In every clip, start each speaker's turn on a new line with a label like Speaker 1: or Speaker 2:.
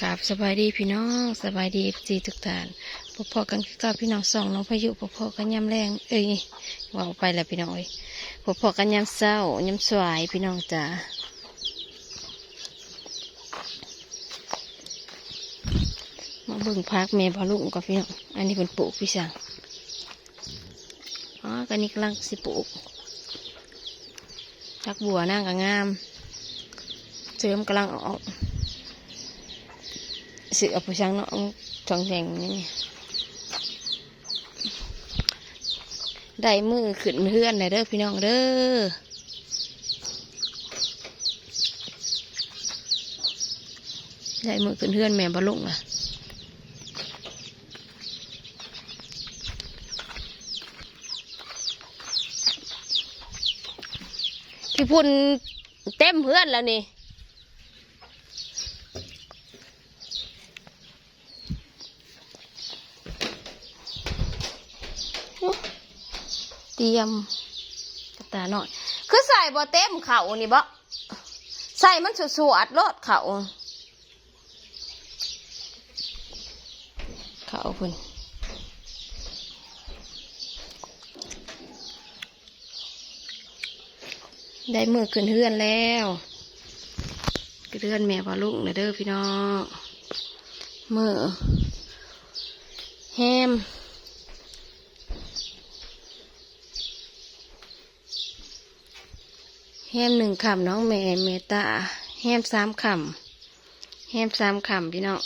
Speaker 1: กราบสบายดีพี่น้องสบายดีจีทุกท่านพบพอกันคือเกับพี่น้องสองน้องพายุพบพอกันยำแรงเอ้ยว่าไปแล้วพี่น้องเอ้ยพบพอกันยำเศร้ายำสวายพี่น้องจ๋ามาเบิ่งพักแม่พอลุงกับพี่น้องอันนี้เป็นปลูกพี่สังอ๋อกันนี้กำลังสิปลูกพักบัวนั่งก็งามเสริมกำลังออก sự ở phía sang nó ông tròn rèn như này ได้มือขึ้นเพื่อนเลยเด้อพี่น้องเด้อได้มือขึ้นเพื่อนแม่บะลุงอะพี่พุ่นเต็มเพื่อนแล้วนี่ เตรียมกระตาหน่อย คือใส่บ่เต็มเข่านี่บ่ใส่มันสวดๆรดเข่าเข่าพุ่นได้มือขึ้นเฮือนแล้วเฮือนแม่พอลุงนะเด้อพี่น้องมือแฮม แฮมหนึ่งคำน้องแม่เมตาแฮมสามคำแฮมสามคำพี่น้อง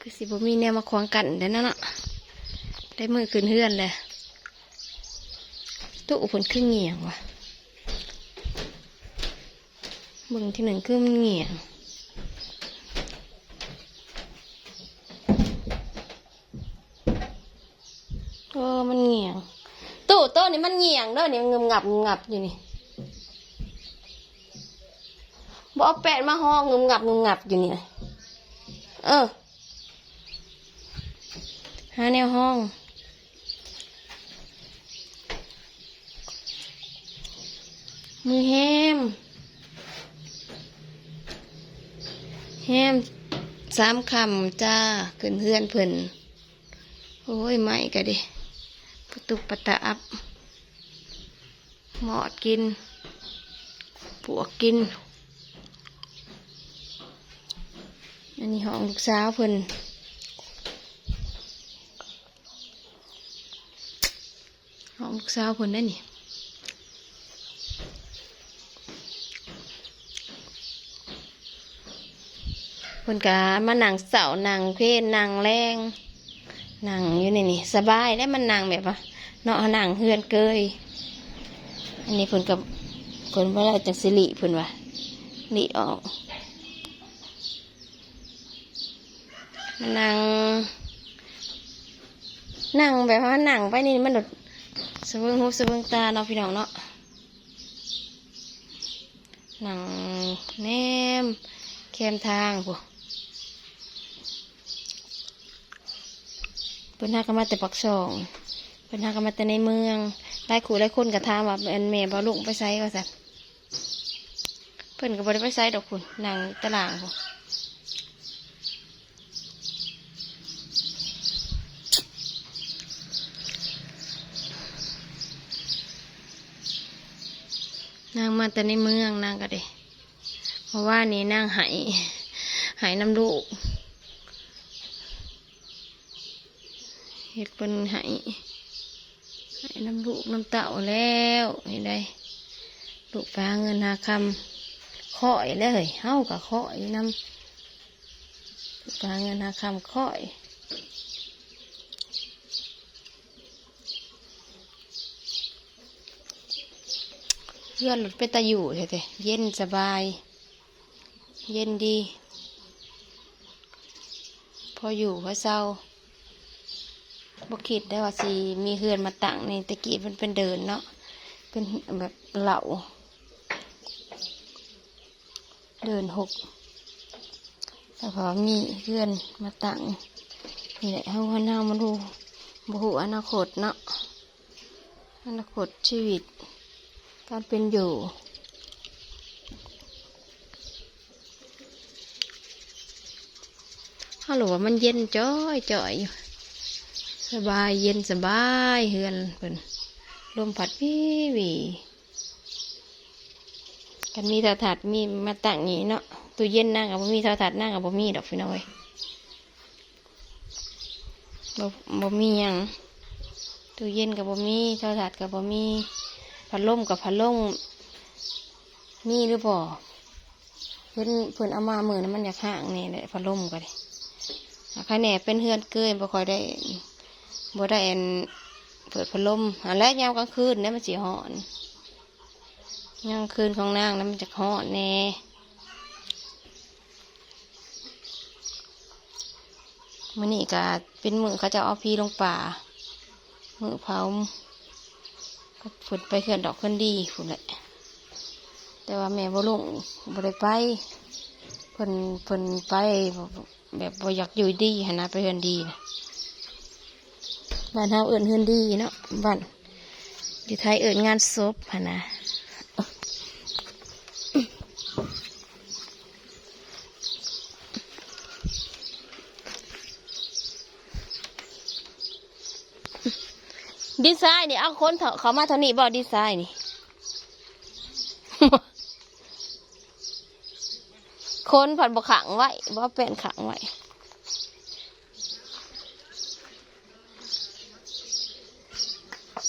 Speaker 1: คือสิบมีแนวมาควงกันเด้นั่นเนาะได้มือขึ้นเฮือนเลยตู้ผลขึ้นเงี่ยงว่ะเบึงที่หนึ่งขึ้นเงี่ยงเออมันเงี่ยง ตู้โตนี่มันเงี่ยงเด้อนี่มันงึมงับงึมงับอยู่นี่บเอแปดมาห้องงึมงับงึมงับอยู่นี่นะเออหาแนวห้องมือแฮมแฮมสามคำจ้าขึ้นเพื่อนเพิ่นโอ้ยไม่ก็ดิ ประตุปตะอับหมอดกินปวกกิน อันนี้ห้องลูกสาวเพิ่นห้องลูกสาวเพิ่นได้นี่เพิ่นกะมานั่งเสานั่งเพลนนั่งแรง นั่งอยู่นี่นี่สบายแล้วมันนั่งแบบว่าเนาะนั่งเฮือนเกยอันนี้เพิ่นกับเพิ่นว่าจังสิริเพิ่นว่าลิออกมันนั่งนั่งแบบว่านั่งไปนี่มันหลุดสะเบิงหูสะเบิงตาเนาะพี่น้องเนาะนั่งแนมแคมทางพวก เพิ่นหากันมาแต่ปักซองเพิ่นหากันมาแต่ในเมืองได้ขู่ได้คนกระทามว่าเป็นแม่บ่ลุงไปไซว่าสันเพิ่นก็บ่ได้ไปไซดอกคุณนั่งตารางพุ่นนางมาแต่ในเมืองนางก็เด้เพราะว่านี่นางหายหายน้ำลูก เห็ดเป็นใหายหายน้ำลูกน้ำเต่าแล้วเห็นได้ลูกปลาเงินหาคำข้อยเลยเฮ้ากับข้อยน้ำลูกปลาเงินหาคำข้อยเพื่อนหลุดไปตะอยู่เถอะเย็นสบาย เย็นดี พออยู่พอเศร้า บกคิดได้ว่าสิมีเฮือนมาตั้งนี่ตะกี้มันเป็นเดินเนาะเป็นแบบเหล่า เดินหกแต่พอมีเฮือนมาตั้งนี่แหละเฮาหน้ามาดูบุหูอนาคตเนาะอนาคตชีวิต การเป็นอยู่ฮัลโหลมันเย็นจ้อยจ้อยอยู่ สบายเย็นสบายเฮือนเพิ่นลมพัดวิวหวีกันมีโทรทัศน์มีมาตั้งอย่างนี้เนาะตู้เย็นนั่งกับบ่มีโทรทัศน์นั่งกับบ่มีดอกพี่น้อยบ่บ่มีหยังตู้เย็นกับบ่มีโทรทัศน์กับบ่มีพัดลมกับพัดลมมีหรือเปล่าเพิ่นเพิ่นเอามามือนั้นมันอยากห่างนี่แหละพัดลมก็ได้ใครแหน่เป็นเฮือนเกินบ่ค่อยได้ บ่ได้อันเปิดพัดลมอันแรกยามกลางคืนเนี่ยมันสิฮ้อนยามกลางคืนของนางนั้นมันจะฮ้อนแน่มื้อนี้ก็เป็นมือเขาจะเอาพีลงป่า มือเผาก็ฝนไปเขื่อนดอกเขื่อนดีฝุ่นแหละแต่ว่าแม่บ่ลงบ่ได้ไปเพิ่นเพิ่นไปแบบบ่อยากอยู่ดีหันะไปเฮือนดีนะ บ้านเฮาเอิ้นเฮือนดีเนาะบ้านอยู่ไทยเอิ้นงานศพหันนะดีไซน์นี่เอาคนเขามาเท่านี้บ่ดีไซน์นี่คนผัดบกขังไว้บ่เป็นขังไว้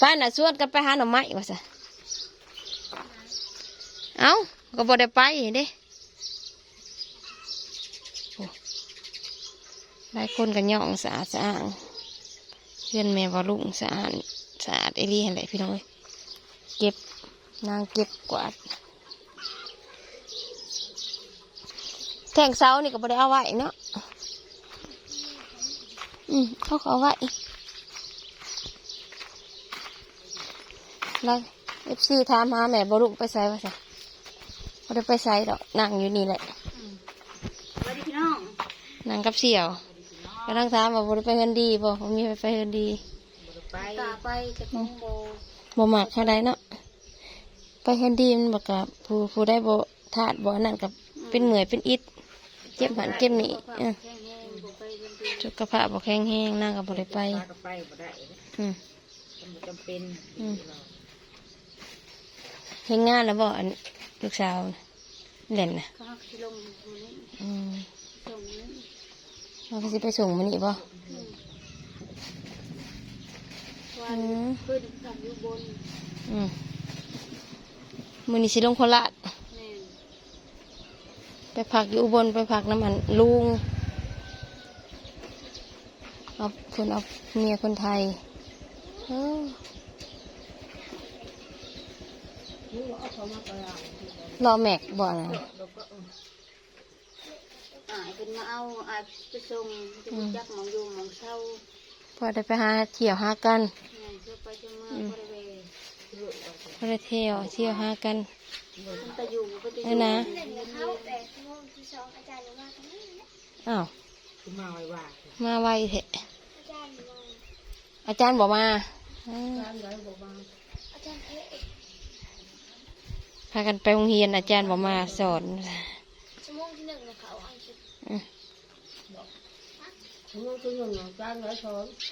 Speaker 1: ป้าน่ะชวนกันไปหาหน่อไม้ว่าซะเอ้าก็บ่ได้ไปเด้หลายคนกันย่องสะอาดสะอางเพื่อนแม่วาลุงสะอาดสะอาดไอ้ลี่หั่นแหละพี่น้องเอ้ยเก็บนางเก็บกวาดแทงเสานี่ก็บ่ได้เอาไว้เนาะอืมเขาเอาไว้ แล้วเอฟซีถามหาแม่บรุไปใส่ว่าใส่บ่ได้ไปใส่ดอกนั่งอยู่นี่แหละ
Speaker 2: สวัสดีพี่น้อง
Speaker 1: นั่งกับเสี่ยวกำลังถามว่าบ่ได้ไปเฮือนดีบ่บ่มีไปเฮือนดี
Speaker 2: ไปตาไปจะคงโบ
Speaker 1: บ่มักเท่าใดเนาะไปเฮือนดีมันบ่กับผู้ผู้ได้บ่ธาตุบ่นั่นกับเป็นเหนื่อยเป็นอิดเจ็บหันเจ็บนี่สุขภาพบ่แข็งแรงนั่งก็บ่ได้ไปอืม
Speaker 3: จำเป็น
Speaker 1: อืม เฮ็ดงานแล้วบ่อันลูกสาวน่ะเล่นน่ะ
Speaker 2: ก็หักที่ลงมือนี้
Speaker 1: อืม
Speaker 2: ส่งนี้
Speaker 1: เราก็สิไปส่งมื้อนี้บ่
Speaker 2: วั
Speaker 1: อื
Speaker 2: น
Speaker 1: ม
Speaker 2: ขึ้นกับอยู่บน
Speaker 1: อืมมื้อนี้สิลงโคราช
Speaker 2: แม่น
Speaker 1: ไปพักอยู่อุบลไปพักน้ำมันลุงเอาคนเอาเมียคนไทยเออ รอแม็กบ่นะ
Speaker 2: อายเป็นมาเอาอายไปส่งจะไปจักหมองอยู่หมองเศร้า
Speaker 1: พอได้ไปหาเที่ยวหากัน
Speaker 2: แม่นเพื่อไปจะเมื่อบริเวณ
Speaker 1: พอได้เที่ยวเที่ยวหากัน
Speaker 2: มันไปอยู่มันก็จะอ
Speaker 1: นั่
Speaker 2: ยู่
Speaker 1: นนะ
Speaker 2: เรียนเรียน
Speaker 1: อ้าว
Speaker 3: คือมาไว้ว่า
Speaker 1: มาไวเถอะอาจารย์บอกมาอืม พากันไปโรงเรียนอาจารย์บอกมาสอน
Speaker 4: ชั่วโมงที่หนึ่งนะคะเอาอังกฤษ
Speaker 1: อืม
Speaker 4: ช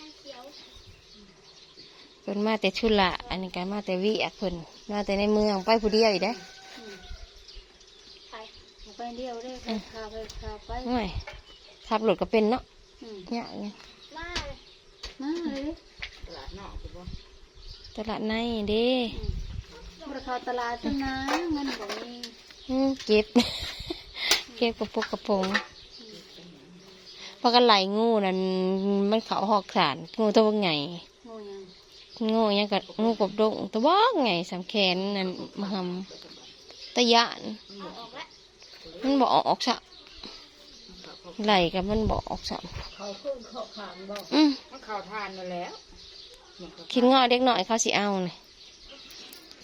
Speaker 4: าเขียว
Speaker 1: เพิ่นมาแต่ชุละอันนี้กันมาแต่วิอักเพิ่นมาแต่ในเมืองไปผู้เดียวอีกเด้อ
Speaker 4: ไป
Speaker 2: ไปเดียวได้ไปพาไปพาไป
Speaker 1: ไม่ขับรถก็เป็นเนาะ
Speaker 2: อืม
Speaker 1: เนี่ยเนี่ย
Speaker 4: มาเลย
Speaker 2: มาเลย
Speaker 3: ตลาดนอกคือบ่
Speaker 1: ตลาดในเด้
Speaker 2: ราคาตลาดตั้งนะเงินบ่มี
Speaker 1: อืมเก็บ เก็บกระปุกกระปงพอกันไหลงูนั่นมันเขาหอกสารงูตัวไง
Speaker 2: งูยัง
Speaker 1: งูหยังกับงูกบดงตัวบ้องไงสามแขนนั่นมาทำตะยาน
Speaker 4: เอาออกแล้ว
Speaker 1: มันบอกออกสับไหลกับมันบอกออกสับ
Speaker 3: เขาขึ้นเขาขานบ่
Speaker 1: อืม
Speaker 3: มันเข้าทานมาแล้วมันก็
Speaker 1: คิดงอเด็กหน่อยเขาสิเอาเลย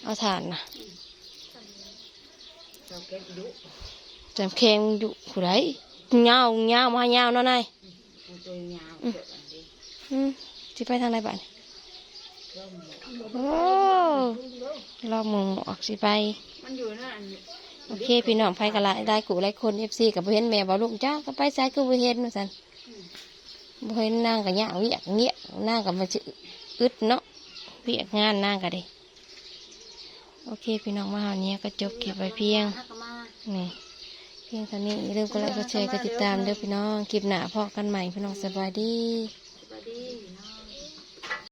Speaker 1: เอาฐานนะ
Speaker 3: เราเก็บดุ
Speaker 1: จำแข็งอยู่ผู้ใดเงาเงามาเงาเนาะนาย
Speaker 3: มันตัวยาวเกิดอันนี้
Speaker 1: อืมสิไปทางไหนบ้าน
Speaker 3: ร่มบ่
Speaker 1: โอ้รอบหมึงออกสิไป
Speaker 3: มันอยู่นั่นอันนี้
Speaker 1: โอเคพี่น้องไปกันละได้กูหลายคนเอฟซีกับเห็นแม่บอกลูกจ้าก็ไปใส่ก็บ่เห็นว่าสัน
Speaker 2: อืม
Speaker 1: บ่เห็นนางกับยากเวียกเงี้ยนางกับมาจะอึดเนาะเวียกงานนางก็ได้ โอเค พี่น้องมาเฮานี้ยก็จบเก็บไว้เพียงนี่เพียงเท่านี้อย่าลืมกดไลค์กดแชร์กดติดตามเด้อพี่น้องคลิปหน้าพอกันใหม่พี่น้องสบายดี